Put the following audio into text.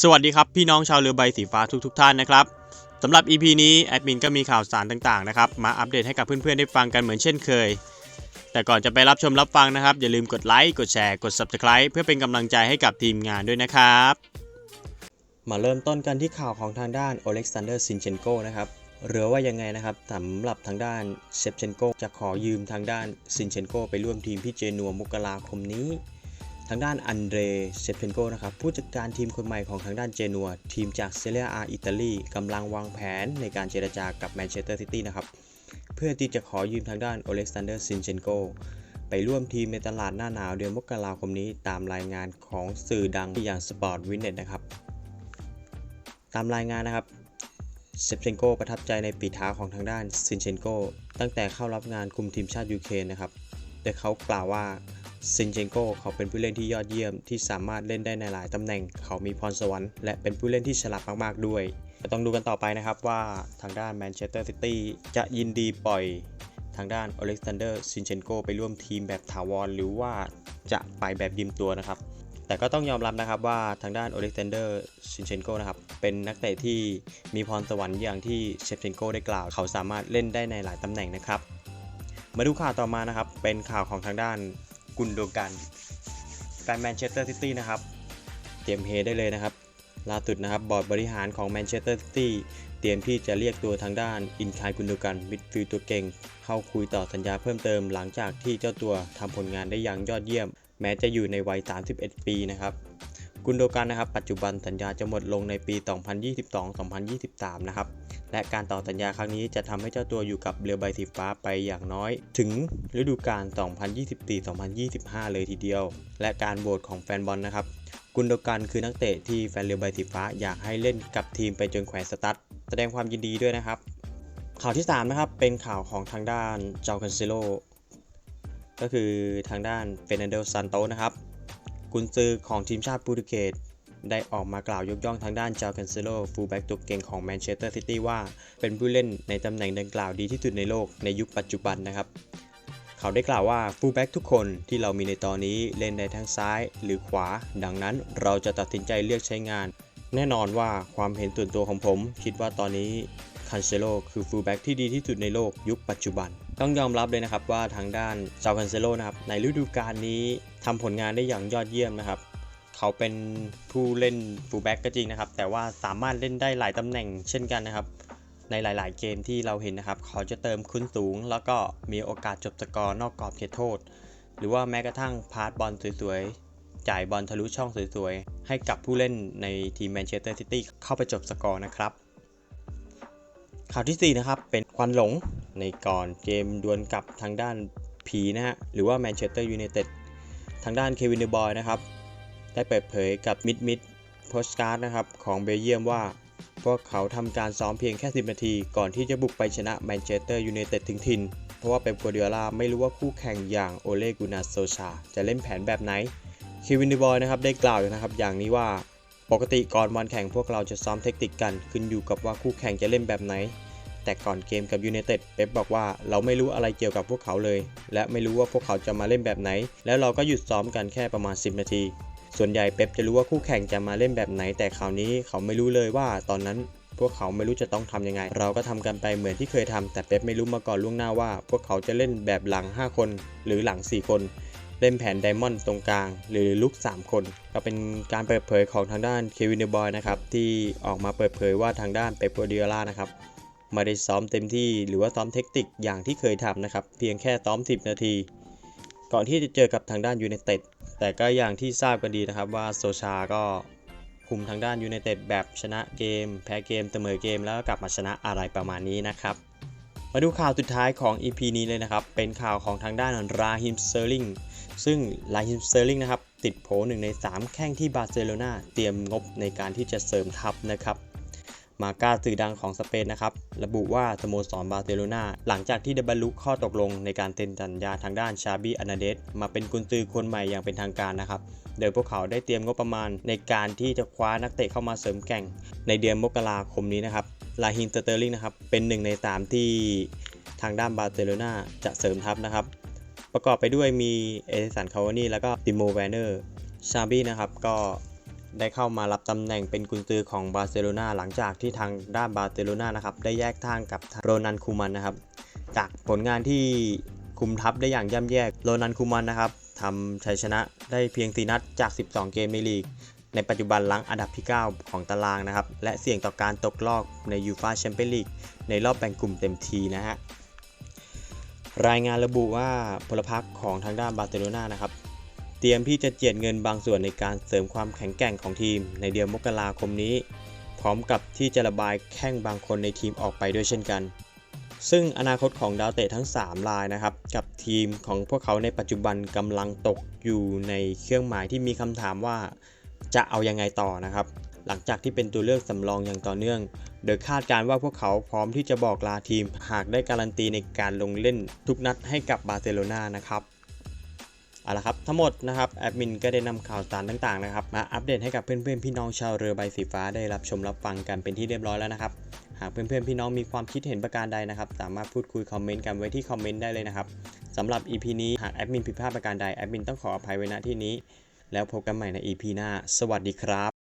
สวัสดีครับ พี่น้องชาวเรือใบสีฟ้าทุกทท่านนะครับสำหรับ EP นี้แอดมินก็มีข่าวสารต่างๆนะครับมาอัปเดตให้กับเพื่อนๆได้ฟังกันเหมือนเช่นเคย แต่ก่อนจะไปรับชมรับฟังนะครับ อย่าลืมกดไลค์กดแชร์กด Subscribe เพื่อเป็นกำลังใจให้กับทีมงานด้วยนะครับ มาเริ่มต้นกันที่ข่าวของทางด้านโอเล็กซานเดอร์ซินเชนโกนะครับ หรือว่ายังไงนะครับสำหรับทางด้านเซฟเชนโกจะขอยืมทางด้านซินเชนโกไปร่วมทีมที่เจนัวมกราคมนี้ ทางด้านอันเดรเซปเพนโกนะครับผู้จัดการทีมคนใหม่ของทางด้านเจนัว ทีมจากเซเรียอาอิตาลีกำลังวางแผนในการเจรจากับแมนเชสเตอร์ซิตี้นะครับเพื่อที่จะขอยืมทางด้านโอเล็กซานเดอร์ซินเชนโกไปร่วมทีมในตลาดหน้าหนาวเดือนมกราคมนี้ตามรายงานของสื่อดังอย่างสปอร์ตวินเน็ตนะครับ ตามรายงานนะครับ เซฟเชนโกประทับใจในปีเท้าของทางด้านซินเชนโกตั้งแต่เข้ารับงานคุมทีมชาติยูเครนนะครับโดยเขากล่าวว่าซินเชนโกเขาเป็นผู้เล่นที่ยอดเยี่ยมที่สามารถเล่นได้ในหลายตำแหน่ง เขามีพรสวรรค์และเป็นผู้เล่นที่ฉลาดมากๆด้วยต้องดูกันต่อไปนะครับว่าทางด้านแมนเชสเตอร์ซิตี้จะยินดีปล่อยทางด้านอเล็กซานเดอร์ซินเชนโกไปร่วมทีมแบบถาวร หรือว่าจะไปแบบยืมตัวนะครับ แต่ก็ต้องยอมรับนะครับว่าทางด้านโอเล็กซานเดอร์ซินเชนโกนะครับ เป็นนักเตะที่มีพรสวรรค์อย่างที่เชฟเชนโกได้กล่าว เขาสามารถเล่นได้ในหลายตำแหน่งนะครับ มาดูข่าวต่อมานะครับ เป็นข่าวของทางด้านกุนโดกันแฟนแมนเชสเตอร์ซิตี้นะครับ เตรียมเฮได้เลยนะครับ ล่าสุดนะครับบอร์ดบริหารของแมนเชสเตอร์ซิตี้เตรียมที่จะเรียกตัวทางด้านอินคายกุนโดกันมิดฟิลด์ตัวเก่ง เข้าคุยต่อสัญญาเพิ่มเติมหลังจากที่เจ้าตัวทำผลงานได้อย่างยอดเยี่ยม แม้จะอยู่ในวัย 31 ปีนะครับกุนโดกันนะครับ ปัจจุบันสัญญาจะหมดลงในปี 2022-2023 นะครับ และการต่อสัญญาครั้งนี้จะทำให้เจ้าตัวอยู่กับเรือใบสีฟ้าไปอย่างน้อย ถึงฤดูกาล 2024-2025 เลยทีเดียว และการโหวตของแฟนบอลนะครับ กุนโดกันคือนักเตะที่แฟนเรือใบสีฟ้าอยากให้เล่นกับทีมไปจนแขวนสตั๊ดแสดงความยินดีด้วยนะครับ ข่าวที่ 3 นะครับ เป็นข่าวของทางด้านเจ้าคันเซโล ก็คือทางด้านเฟรนันโดซันโตนะครับกุนซือของทีมชาติโปรตุเกสได้ออกมากล่าวยกย่องทางด้านจา c คนเซโลฟูลแบ็กตัวเก่งของแมนเชสเตอร์ซิตี้ว่า เป็นผู้เล่นในตำแหน่งดังกล่าวดีที่สุดในโลกในยุคปัจจุบันนะครับ เขาได้กล่าวว่าฟูลแบ็กทุกคนที่เรามีในตอนนี้เล่นได้ทั้งซ้ายหรือขวา ดังนั้นเราจะตัดสินใจเลือกใช้งาน แน่นอนว่าความเห็นส่วนตัวของผม คิดว่าตอนนี้คันเซโลคือฟูลแบ็กที่ดีที่สุดในโลกยุคปัจจุบัน ต้องยอมรับเลยนะครับว่าทางด้านจาคันเซโลนะครับในฤดูกาลนี้ทำผลงานได้อย่างยอดเยี่ยมนะครับ เขาเป็นผู้เล่นฟูลแบ็กก็จริงนะครับ แต่ว่าสามารถเล่นได้หลายตำแหน่งเช่นกันนะครับ ในหลาย ๆ เกมที่เราเห็นนะครับ เขาจะเติมคุณสูง แล้วก็มีโอกาสจบสกอร์นอกกรอบเขตโทษ หรือว่าแม้กระทั่งพาสบอลสวยๆ จ่ายบอลทะลุช่องสวยๆ ให้กับผู้เล่นในทีมแมนเชสเตอร์ซิตี้เข้าไปจบสกอร์นะครับข่าวที่4นะครับเป็นควันหลง ในก่อนเกมดวลกับทางด้านผีนะฮะ หรือว่าแมนเชสเตอร์ยูไนเต็ดทางด้านเควินเดบอยนะครับ ได้เปิดเผยกับมิดมิดโพสการ์ดนะครับ ของเบลเยียมว่า พวกเขาทำการซ้อมเพียงแค่ 10 นาที ก่อนที่จะบุกไปชนะแมนเชสเตอร์ยูไนเต็ดถึงถิ่น เพราะว่าเป๊ปกัวเดียล่าไม่รู้ว่าคู่แข่งอย่างโอเลกูนาโซชา จะเล่นแผนแบบไหนเควินเดบอยนะครับได้กล่าวนะครับอย่างนี้ว่าปกติก่อนวันแข่งพวกเราจะซ้อมเทคนิคกัน ขึ้นอยู่กับว่าคู่แข่งจะเล่นแบบไหน แต่ก่อนเกมกับยูไนเต็ดเป๊ปบอกว่าเราไม่รู้อะไรเกี่ยวกับพวกเขาเลย และไม่รู้ว่าพวกเขาจะมาเล่นแบบไหน แล้วเราก็หยุดซ้อมกันแค่ประมาณ 10 นาที ส่วนใหญ่เป๊ปจะรู้ว่าคู่แข่งจะมาเล่นแบบไหน แต่คราวนี้เขาไม่รู้เลยว่าตอนนั้นพวกเขาไม่รู้จะต้องทำยังไง เราก็ทำกันไปเหมือนที่เคยทำแต่เป๊ปไม่รู้มาก่อนล่วงหน้าว่า พวกเขาจะเล่นแบบหลัง 5 คน หรือหลัง 4 คน เล่นแผนไดมอนด์ตรงกลาง หรือลุก 3 คน ก็เป็นการเปิดเผยของทางด้านเควินเดบอยนะครับที่ออกมาเปิดเผยว่าทางด้านเป๊ปกัวเดียล่านะครับ ไม่ได้ซ้อมเต็มที่ หรือว่าซ้อมเทคนิคอย่างที่เคยทำนะครับ เพียงแค่ซ้อม 10 นาที ก่อนที่จะเจอกับทางด้านยูไนเต็ดแต่ก็อย่างที่ทราบกันดีนะครับว่าโซชาก็คุมทางด้านยูไนเต็ดแบบชนะเกม แพ้เกมเสมอเกมแล้วก็กลับมาชนะอะไรประมาณนี้นะครับ มาดูข่าวสุดท้ายของ EP นี้เลยนะครับ เป็นข่าวของทางด้านราฮิมเซอร์ลิงซึ่งราฮิมเซอร์ลิงนะครับติดโผหนึ่งใน 3 แข้งที่บาร์เซโลนาเตรียมงบในการที่จะเสริมทัพนะครับ มาก้าสื่อดังของสเปนนะครับ ระบุว่าสโมสรบาร์เซโลนาหลังจากที่ได้บรรลุข้อตกลงในการเซ็นสัญญาทางด้านชาบีอนาเดสมาเป็นกุนซือคนใหม่อย่างเป็นทางการนะครับ โดยพวกเขาได้เตรียมงบประมาณในการที่จะคว้านักเตะเข้ามาเสริมแข่งในเดือนมกราคมนี้นะครับลาฮินสเตอร์ลิงนะครับเป็นหนึ่งใน3ที่ทางด้านบาร์เซโลนาจะเสริมทัพนะครับ ประกอบไปด้วยมีเอเดสันคาวานี่แล้วก็ติโมแวนเนอร์ชาบี้นะครับก็ ได้เข้ามารับตำแหน่งเป็นกุนซือของบาร์เซโลนาหลังจากที่ทางด้านบาร์เซโลนานะครับได้แยกทางกับโรนันคูมันนะครับ จากผลงานที่คุมทัพได้อย่างย่ำแย่โรนันคูมันนะครับทำชัยชนะได้เพียงสีนัดจาก 12 เกมในลีก ในปัจจุบันหลังอันดับที่ 9 ของตารางนะครับ และเสี่ยงต่อการตกรอบในยูฟาแชมเปี้ยนลีกในรอบแบ่งกลุ่มเต็มทีนะฮะรายงานระบุว่าพลพรรคของทางด้านบาร์เซโลนานะครับ เตรียมที่จะเจียดเงินบางส่วนในการเสริมความแข็งแกร่งของทีมในเดือนมกราคมนี้ พร้อมกับที่จะระบายแข้งบางคนในทีมออกไปด้วยเช่นกัน ซึ่งอนาคตของดาวเตะทั้ง 3 รายนะครับ กับทีมของพวกเขาในปัจจุบันกำลังตกอยู่ในเครื่องหมายที่มีคำถามว่า จะเอายังไงต่อนะครับ หลังจากที่เป็นตัวเลือกสำรองอย่างต่อเนื่อง โดยคาดการณ์ว่าพวกเขาพร้อมที่จะบอกลาทีม หากได้การันตีในการลงเล่นทุกนัดให้กับบาร์เซโลนานะครับ เอาละครับทั้งหมดนะครับแอดมินก็ได้นำข่าวสารต่างๆนะครับมาอัปเดตให้กับเพื่อนๆพี่น้องชาวเรือใบสีฟ้าได้รับชมรับฟังกันเป็นที่เรียบร้อยแล้วนะครับหากเพื่อนๆพี่น้องมีความคิดเห็นประการใดนะครับ สามารถพูดคุยคอมเมนต์กันไว้ที่คอมเมนต์ได้เลยนะครับสำหรับ EP นี้หากแอดมินผิดพลาดประการใดแอดมินต้องขออภัยไว้ณที่นี้ แล้วพบกันใหม่ใน EP หน้า สวัสดีครับ